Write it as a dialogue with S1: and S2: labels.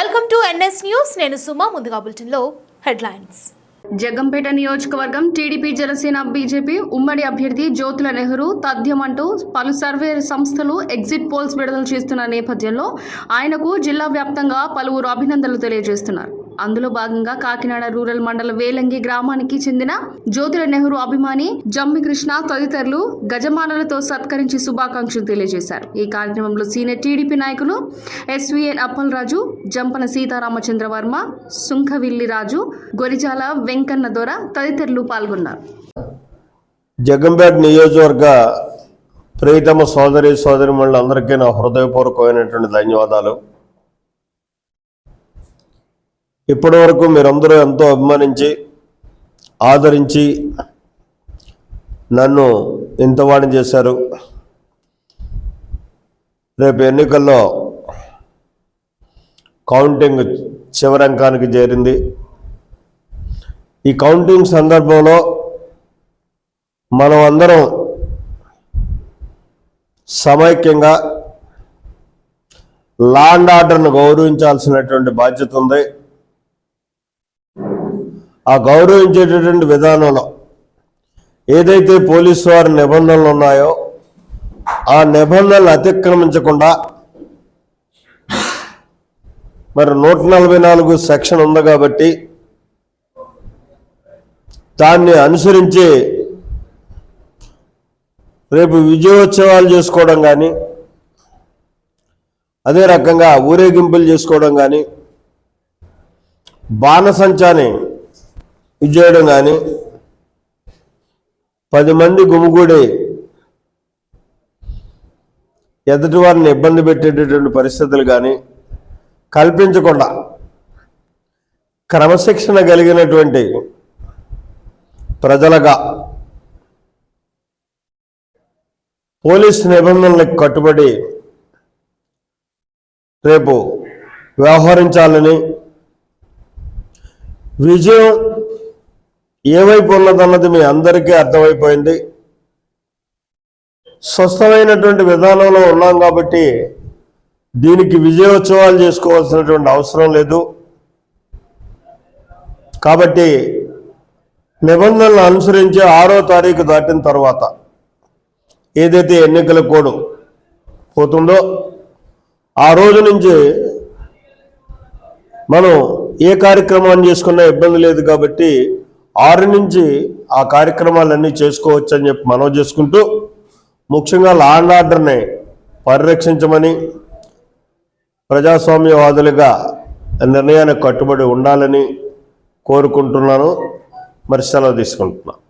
S1: Welcome to NS news. నేను సుమ ముందుగా బులెటిన్లో హెడ్లైన్స్.
S2: జగంపేట నియోజకవర్గం టీడీపీ జనసేన బీజేపీ ఉమ్మడి అభ్యర్థి జ్యోతుల నెహ్రూ తథ్యమంటూ పలు సర్వే సంస్థలు ఎగ్జిట్ పోల్స్ విడుదల చేస్తున్న నేపథ్యంలో ఆయనకు జిల్లా వ్యాప్తంగా పలువురు అభినందనలు తెలియజేస్తున్నారు. అందులో భాగంగా కాకినాడ రూరల్ మండల వేలంగి గ్రామానికి చెందిన జ్యోతుల నెహ్రూ అభిమాని జమ్మి కృష్ణ తదితరులు గజమాలలతో సత్కరించి శుభాకాంక్షలు తెలియజేశారు. ఈ కార్యక్రమంలో సీనియర్ టీడీపీ నాయకులు ఎస్వీఎన్ అప్పలరాజు జంపన సీతారామచంద్ర వర్మ సుంఖవిల్లి రాజు గొరిజాల వెంకన్న దొర తదితరులు పాల్గొన్నారు.
S3: జగంపేట నియోజకవర్గ ప్రియతమ సోదరి సోదరి అందరికీ నా హృదయపూర్వకమైనటువంటి ధన్యవాదాలు. ఇప్పటి వరకు మీరందరూ ఎంతో అభిమానించి ఆదరించి నన్ను ఇంతవాణి చేశారు. రేపు ఎన్నికల్లో కౌంటింగ్ చివరంకానికి చేరింది. ఈ కౌంటింగ్ సందర్భంలో మనం అందరం సమైక్యంగా లా అండ్ ఆర్డర్ను గౌరవించాల్సినటువంటి బాధ్యత ఉంది. ఆ గౌరవించేటటువంటి విధానంలో ఏదైతే పోలీసు వారి నిబంధనలు ఉన్నాయో ఆ నిబంధనలు అతిక్రమించకుండా మరి నూట నలభై నాలుగు సెక్షన్ ఉంది కాబట్టి దాన్ని అనుసరించి రేపు విజయోత్సవాలు చేసుకోవడం కానీ అదే రకంగా ఊరేగింపులు చేసుకోవడం కానీ బాణసంచాని ఇది చేయడం కానీ పది మంది గుమిగూడి ఎదుటి వారిని ఇబ్బంది పెట్టేటటువంటి పరిస్థితులు కానీ కల్పించకుండా క్రమశిక్షణ కలిగినటువంటి ప్రజలుగా పోలీస్ నిబంధనలకు కట్టుబడి రేపు వ్యవహరించాలని విజయం ఏవైపు ఉన్నదన్నది మీ అందరికీ అర్థమైపోయింది. స్వస్థమైనటువంటి విధానంలో ఉన్నాం కాబట్టి దీనికి విజయోత్సవాలు చేసుకోవాల్సినటువంటి అవసరం లేదు. కాబట్టి నిబంధనలు అనుసరించి ఆరో తారీఖు దాటిన తర్వాత ఏదైతే ఎన్నికల కోడ్ పోతుందో ఆ రోజు నుంచి మనం ఏ కార్యక్రమాన్ని చేసుకున్నా ఇబ్బంది లేదు కాబట్టి ఆరు నుంచి ఆ కార్యక్రమాలన్నీ చేసుకోవచ్చు అని చెప్పి మనవి చేసుకుంటూ ముఖ్యంగా లా అండ్ ఆర్డర్ని పరిరక్షించమని ప్రజాస్వామ్యవాదులుగా నిర్ణయానికి కట్టుబడి ఉండాలని కోరుకుంటున్నాను. మరి సెలవు తీసుకుంటున్నాను